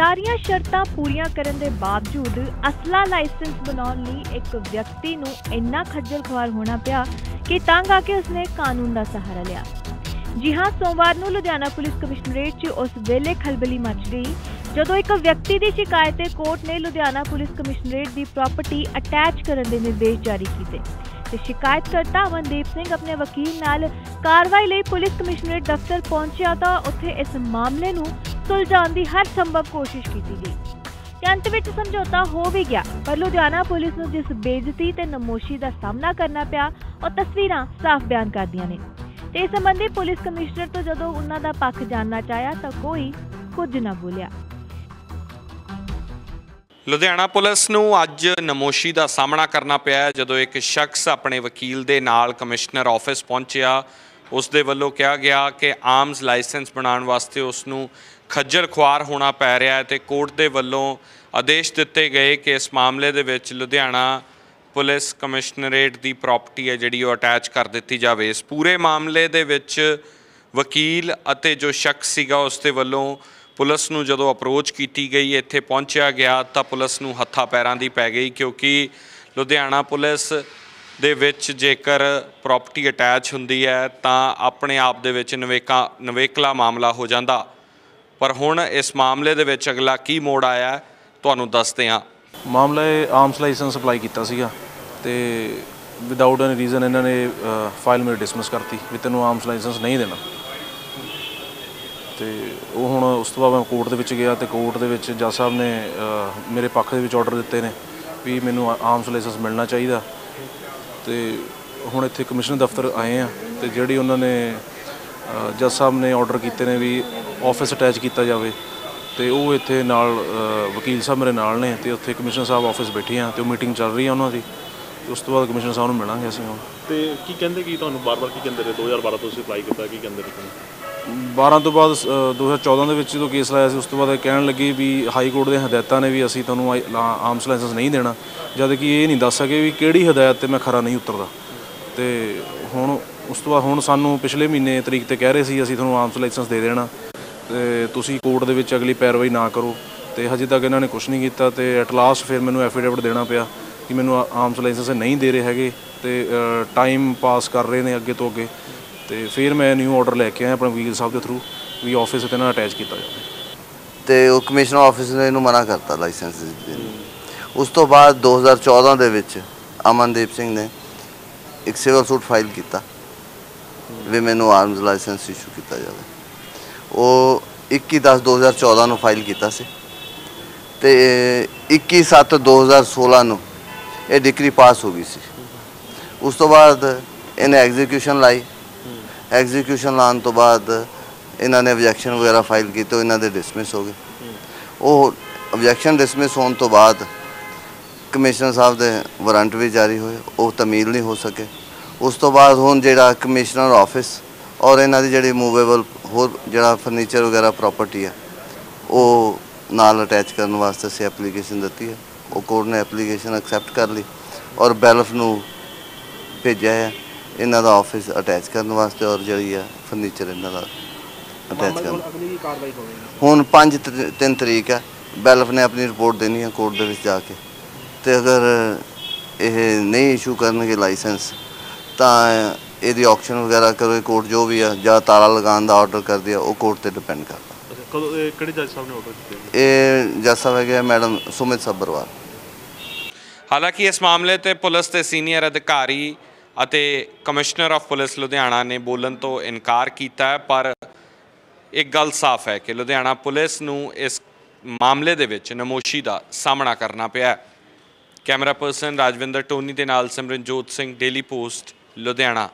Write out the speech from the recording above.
ਸਾਰੀਆਂ ਸ਼ਰਤਾਂ ਪੂਰੀਆਂ ਕਰਨ ਦੇ ਬਾਵਜੂਦ ਅਸਲਾ ਲਾਇਸੈਂਸ ਬਣਾਉਣ ਲਈ ਇੱਕ ਵਿਅਕਤੀ ਨੂੰ ਇੰਨਾ ਖੱਜਲ ਖੁਆਰ ਹੋਣਾ ਪਿਆ ਕਿ ਤੰਗ ਆ ਕੇ ਉਸਨੇ ਕਾਨੂੰਨ ਦਾ ਸਹਾਰਾ ਲਿਆ। ਜੀ ਹਾਂ, ਸੋਮਵਾਰ ਨੂੰ ਲੁਧਿਆਣਾ ਪੁਲਿਸ ਕਮਿਸ਼ਨਰੇਟ 'ਚ ਉਸ ਵੇਲੇ ਖਲਬਲੀ ਮਚ ਗਈ ਜਦੋਂ ਇੱਕ ਵਿਅਕਤੀ ਦੀ ਸ਼ਿਕਾਇਤ ਤੇ ਕੋਰਟ ਨੇ ਲੁਧਿਆਣਾ ਪੁਲਿਸ ਕਮਿਸ਼ਨਰੇਟ ਦੀ ਪ੍ਰਾਪਰਟੀ ਅਟੈਚ ਕਰਨ ਦੇ ਨਿਰਦੇਸ਼ ਜਾਰੀ ਕੀਤੇ। ਤੇ ਸ਼ਿਕਾਇਤਕਰਤਾ ਅਮਨਦੀਪ ਸਿੰਘ ਆਪਣੇ ਵਕੀਲ ਨਾਲ ਕਾਰਵਾਈ ਲਈ ਪੁਲਿਸ ਕਮਿਸ਼ਨਰੇਟ ਦਫ਼ਤਰ ਪਹੁੰਚਿਆ ਤਾਂ ਉੱਥੇ ਇਸ ਮਾਮਲੇ ਨੂੰ ਸੁਲਝਾਉਣ ਦੀ ਹਰ ਸੰਭਵ ਕੋਸ਼ਿਸ਼ ਕੀਤੀ ਗਈ। ਤੇ ਅੰਤ ਵਿੱਚ ਸਮਝੌਤਾ ਹੋ ਵੀ ਗਿਆ, ਪਰ ਲੁਧਿਆਣਾ ਪੁਲਿਸ ਨੂੰ ਜਿਸ ਬੇਇੱਜ਼ਤੀ ਤੇ ਨਮੋਸ਼ੀ ਦਾ ਸਾਹਮਣਾ ਕਰਨਾ ਪਿਆ, ਉਹ ਤਸਵੀਰਾਂ ਸਾਫ਼ ਬਿਆਨ ਕਰਦੀਆਂ ਨੇ। ਤੇ ਇਸ ਸੰਬੰਧੀ ਪੁਲਿਸ ਕਮਿਸ਼ਨਰ ਤੋਂ ਜਦੋਂ ਉਹਨਾਂ ਦਾ ਪੱਖ ਜਾਣਨਾ ਚਾਹਿਆ, ਤਾਂ ਕੋਈ ਕੁਝ ਨਾ ਬੋਲਿਆ। ਲੁਧਿਆਣਾ ਪੁਲਿਸ ਨੂੰ ਅੱਜ ਨਮੋਸ਼ੀ ਦਾ ਸਾਹਮਣਾ ਕਰਨਾ ਪਿਆ ਜਦੋਂ ਇੱਕ ਸ਼ਖਸ ਆਪਣੇ ਵਕੀਲ ਦੇ ਨਾਲ ਕਮਿਸ਼ਨਰ ਆਫਿਸ ਪਹੁੰਚਿਆ। ਉਸ ਦੇ ਵੱਲੋਂ ਕਿਹਾ ਗਿਆ ਕਿ ਆਰਮਸ ਲਾਇਸੈਂਸ ਬਣਾਉਣ ਵਾਸਤੇ ਉਸ ਨੂੰ ਖੱਜਲ ਖੁਆਰ ਹੋਣਾ ਪੈ ਰਿਹਾ ਹੈ ਤੇ ਕੋਰਟ ਦੇ ਵੱਲੋਂ ਆਦੇਸ਼ ਦਿੱਤੇ ਗਏ ਕਿ ਇਸ ਮਾਮਲੇ ਦੇ ਵਿੱਚ ਲੁਧਿਆਣਾ ਪੁਲਿਸ ਕਮਿਸ਼ਨਰੇਟ ਦੀ ਪ੍ਰਾਪਰਟੀ ਹੈ ਜਿਹੜੀ ਉਹ ਅਟੈਚ ਕਰ ਦਿੱਤੀ ਜਾਵੇ। ਇਸ ਪੂਰੇ ਮਾਮਲੇ ਦੇ ਵਿੱਚ ਵਕੀਲ ਅਤੇ ਜੋ ਸ਼ਖਸ ਸੀਗਾ ਉਸ ਦੇ ਵੱਲੋਂ ਪੁਲਿਸ ਨੂੰ ਜਦੋਂ ਅਪਰੋਚ ਕੀਤੀ ਗਈ, ਇੱਥੇ ਪਹੁੰਚਿਆ ਗਿਆ ਤਾਂ ਪੁਲਿਸ ਨੂੰ ਹੱਥਾਂ ਪੈਰਾਂ ਦੀ ਪੈ ਗਈ ਕਿਉਂਕਿ ਲੁਧਿਆਣਾ ਪੁਲਿਸ ਦੇ ਵਿੱਚ ਜੇਕਰ ਪ੍ਰਾਪਰਟੀ ਅਟੈਚ ਹੁੰਦੀ ਹੈ ਤਾਂ ਆਪਣੇ ਆਪ ਦੇ ਵਿੱਚ ਨਵੇਕਾ ਨਵੇਕਲਾ ਮਾਮਲਾ ਹੋ ਜਾਂਦਾ। ਪਰ ਹੁਣ ਇਸ ਮਾਮਲੇ ਦੇ ਵਿੱਚ ਅਗਲਾ ਕੀ ਮੋੜ ਆਇਆ ਤੁਹਾਨੂੰ ਦੱਸਦੇ ਹਾਂ। ਮਾਮਲਾ ਇਹ ਆਰਮਸ ਲਾਇਸੈਂਸ ਅਪਲਾਈ ਕੀਤਾ ਸੀਗਾ ਤੇ ਵਿਦਆਊਟ ਐਨੀ ਰੀਜ਼ਨ ਇਹਨਾਂ ਨੇ ਫਾਈਲ ਮੇਰੀ ਡਿਸਮਿਸ ਕਰਤੀ ਵੀ ਤੈਨੂੰ ਆਰਮਸ ਲਾਇਸੈਂਸ ਨਹੀਂ ਦੇਣਾ। ਤੇ ਉਹ ਹੁਣ ਉਸ ਤੋਂ ਬਾਅਦ ਮੈਂ ਕੋਰਟ ਦੇ ਵਿੱਚ ਗਿਆ ਤੇ ਕੋਰਟ ਦੇ ਵਿੱਚ ਜੱਜ ਸਾਹਿਬ ਨੇ ਮੇਰੇ ਪੱਖ ਦੇ ਵਿੱਚ ਆਰਡਰ ਦਿੱਤੇ ਨੇ ਵੀ ਮੈਨੂੰ ਆਰਮਸ ਲਾਇਸੈਂਸ ਮਿਲਣਾ ਚਾਹੀਦਾ। ਤੇ ਹੁਣ ਇੱਥੇ ਕਮਿਸ਼ਨ ਦਫ਼ਤਰ ਆਏ ਆ ਤੇ ਜਿਹੜੀ ਉਹਨਾਂ ਨੇ ਜੱਜ ਸਾਹਿਬ ਨੇ ਆਰਡਰ ਕੀਤੇ ਨੇ ਵੀ ਆਫਿਸ ਅਟੈਚ ਕੀਤਾ ਜਾਵੇ। ਤੇ ਉਹ ਇੱਥੇ ਨਾਲ ਵਕੀਲ ਸਾਹਿਬ ਮੇਰੇ ਨਾਲ ਨੇ ਤੇ ਉੱਥੇ ਕਮਿਸ਼ਨਰ ਸਾਹਿਬ ਆਫਿਸ ਬੈਠੇ ਆ ਤੇ ਉਹ ਮੀਟਿੰਗ ਚੱਲ ਰਹੀ ਆ ਉਹਨਾਂ ਦੀ। ਉਸ ਤੋਂ ਬਾਅਦ ਕਮਿਸ਼ਨਰ ਸਾਹਿਬ ਨੂੰ ਮਿਲਾਂਗੇ ਅਸੀਂ ਹੁਣ। ਤੇ ਕੀ ਕਹਿੰਦੇ ਕੀ ਤੁਹਾਨੂੰ ਬਾਰ-ਬਾਰ ਕੀ ਕਹਿੰਦੇ ਰਹੇ? 2012 ਤੋਂ ਤੁਸੀਂ ਅਪਲਾਈ ਕੀਤਾ ਕੀ ਕਹਿੰਦੇ ਰਹੇ ਤੁਹਾਨੂੰ? 12 ਤੋਂ ਬਾਅਦ ਅ, 2014 ਦੇ ਵਿੱਚ ਜਦੋਂ ਕੇਸ ਲਾਇਆ ਸੀ ਉਸ ਤੋਂ ਬਾਅਦ ਇਹ ਕਹਿਣ ਲੱਗੇ ਵੀ ਹਾਈ ਕੋਰਟ ਦੇ ਹਦਾਇਤਾਂ ਨੇ ਵੀ ਅਸੀਂ ਤੁਹਾਨੂੰ ਆਰਮਸ ਲਾਇਸੈਂਸ ਨਹੀਂ ਦੇਣਾ। ਜਦ ਕਿ ਇਹ ਨਹੀਂ ਦੱਸ ਸਕੇ ਵੀ ਕਿਹੜੀ ਹਦਾਇਤ ਤੇ ਮੈਂ ਖਰਾ ਨਹੀਂ ਉਤਰਦਾ। ਤੇ ਹੁਣ ਉਸ ਤੋਂ ਬਾਅਦ ਹੁਣ ਸਾਨੂੰ ਪਿਛਲੇ ਮਹੀਨੇ ਤਰੀਕ ਤੇ ਕਹਿ ਰਹੇ ਸੀ, ਅਸੀਂ ਤੁਹਾਨੂੰ ਆਰਮਸ ਲਾਇਸੈਂਸ ਦੇ ਦੇਣਾ। ਤੇ ਤੁਸੀਂ ਕੋਰਟ ਦੇ ਵਿੱਚ ਅਗਲੀ ਪੈਰਵਾਈ ਨਾ ਕਰੋ। ਤੇ ਹਜੇ ਤੱਕ ਇਹਨਾਂ ਨੇ ਕੁਝ ਨਹੀਂ ਕੀਤਾ ਤੇ ਐਟ ਲਾਸਟ ਫਿਰ ਮੈਨੂੰ ਐਫੀਡੇਵਿਟ ਦੇਣਾ ਪਿਆ ਕਿ ਮੈਨੂੰ ਆਰਮਸ ਲਾਇਸੈਂਸ ਨਹੀਂ ਦੇ ਰਹੇ ਹੈਗੇ ਤੇ ਟਾਈਮ ਪਾਸ ਕਰ ਰਹੇ ਨੇ ਅੱਗੇ ਤੋਂ ਅੱਗੇ। ਤੇ ਫਿਰ ਮੈਂ ਨਿਊ ਆਰਡਰ ਲੈ ਕੇ ਆਇਆ ਆਪਣੇ ਵਕੀਲ ਸਾਹਿਬ ਦੇ ਥਰੂ ਵੀ ਆਫਿਸ ਤੇ ਨਾਲ ਅਟੈਚ ਕੀਤਾ ਜਾਵੇ। ਤੇ ਉਹ ਕਮਿਸ਼ਨਰ ਆਫਿਸ ਨੇ ਇਹਨੂੰ ਮਨਾ ਕਰਤਾ ਲਾਇਸੈਂਸ ਦੇਣ ਉਸ ਤੋਂ ਬਾਅਦ 2014 ਦੇ ਵਿੱਚ ਅਮਨਦੀਪ ਸਿੰਘ ਨੇ ਇੱਕ ਸਿਵਲ ਸੂਟ ਫਾਈਲ ਕੀਤਾ ਵੀ ਮੈਨੂੰ ਆਰਮਸ ਲਾਇਸੈਂਸ ਇਸ਼ੂ ਕੀਤਾ ਜਾਵੇ। ਉਹ 21/10/2014 ਨੂੰ ਫਾਈਲ ਕੀਤਾ ਸੀ ਤੇ 21/7/2016 ਨੂੰ ਇਹ ਡਿਕਰੀ ਪਾਸ ਹੋ ਗਈ ਸੀ। ਉਸ ਤੋਂ ਬਾਅਦ ਇਹਨੇ ਐਗਜ਼ੀਕਿਊਸ਼ਨ ਲਾਈ। ਐਗਜ਼ੀਕਿਊਸ਼ਨ ਲਾਉਣ ਤੋਂ ਬਾਅਦ ਇਹਨਾਂ ਨੇ ਆਬਜੈਕਸ਼ਨ ਵਗੈਰਾ ਫਾਈਲ ਕੀਤੇ, ਉਹ ਇਹਨਾਂ ਦੇ ਡਿਸਮਿਸ ਹੋ ਗਏ। ਉਹ ਆਬਜੈਕਸ਼ਨ ਡਿਸਮਿਸ ਹੋਣ ਤੋਂ ਬਾਅਦ ਕਮਿਸ਼ਨਰ ਸਾਹਿਬ ਦੇ ਵਾਰੰਟ ਵੀ ਜਾਰੀ ਹੋਏ ਉਹ ਤਮੀਲ ਨਹੀਂ ਹੋ ਸਕੇ। ਉਸ ਤੋਂ ਬਾਅਦ ਹੁਣ ਜਿਹੜਾ ਕਮਿਸ਼ਨਰ ਆਫਿਸ ਔਰ ਇਹਨਾਂ ਦੀ ਜਿਹੜੀ ਮੂਵੇਬਲ ਹੋਰ ਜਿਹੜਾ ਫਰਨੀਚਰ ਵਗੈਰਾ ਪ੍ਰਾਪਰਟੀ ਹੈ ਉਹ ਨਾਲ ਅਟੈਚ ਕਰਨ ਵਾਸਤੇ ਅਸੀਂ ਐਪਲੀਕੇਸ਼ਨ ਦਿੱਤੀ ਹੈ। ਉਹ ਕੋਰਟ ਨੇ ਐਪਲੀਕੇਸ਼ਨ ਐਕਸੈਪਟ ਕਰ ਲਈ ਔਰ ਬੈਲਫ ਨੂੰ ਭੇਜਿਆ ਹੈ ਇਹਨਾਂ ਦਾ ਆਫਿਸ ਅਟੈਚ ਕਰਨ ਵਾਸਤੇ ਔਰ ਜਿਹੜੀ ਹੈ ਫਰਨੀਚਰ ਇਹਨਾਂ ਦਾ ਅਟੈਚ ਕਰਨ। ਹੁਣ 5 3 ਤਰੀਕ ਹੈ। ਬੈਲਫ ਨੇ ਆਪਣੀ ਰਿਪੋਰਟ ਦੇਣੀ ਹੈ ਕੋਰਟ ਦੇ ਵਿੱਚ ਜਾ ਕੇ। ਤੇ ਅਗਰ ਇਹ ਨਹੀਂ ਇਸ਼ੂ ਕਰਨਗੇ ਲਾਇਸੈਂਸ ਤਾਂ ਇਹਦੀ ਆਕਸ਼ਨ ਵਗੈਰਾ ਕਰੋ ਕੋਰਟ ਜੋ ਵੀ ਹੈ ਜਾਂ ਤਾਲਾ ਲਗਾਉਣ ਦਾ ਆਰਡਰ ਕਰਦੀ ਹੈ ਉਹ ਕੋਰਟ ਤੇ ਡਿਪੈਂਡ ਕਰਦਾ। ਕਦੋਂ ਇਹ ਕਿਹੜੇ ਜੱਜ ਸਾਹਿਬ ਨੇ ਆਰਡਰ ਕੀਤੇ ਇਹ ਜੱਜ ਸਾਹਿਬ ਹੈਗੇ ਆ ਮੈਡਮ ਸੁਮਿਤ ਸੱਬਰਵਾਲ ਹਾਲਾਂਕਿ ਇਸ ਮਾਮਲੇ ਤੇ ਪੁਲਿਸ ਦੇ ਸੀਨੀਅਰ ਅਧਿਕਾਰੀ ਅਤੇ ਕਮਿਸ਼ਨਰ ਆਫ ਪੁਲਿਸ ਲੁਧਿਆਣਾ ਨੇ ਬੋਲਣ ਤੋਂ ਇਨਕਾਰ ਕੀਤਾ ਪਰ ਇੱਕ ਗੱਲ ਸਾਫ਼ ਹੈ ਕਿ ਲੁਧਿਆਣਾ ਪੁਲਿਸ ਨੂੰ ਇਸ ਮਾਮਲੇ ਦੇ ਵਿੱਚ ਨਮੋਸ਼ੀ ਦਾ ਸਾਹਮਣਾ ਕਰਨਾ ਪਿਆ ਕੈਮਰਾ ਪਰਸਨ ਰਾਜਵਿੰਦਰ ਟੋਨੀ ਦੇ ਨਾਲ ਸਿਮਰਨਜੋਤ ਸਿੰਘ ਡੇਲੀ ਪੋਸਟ ਲੁਧਿਆਣਾ।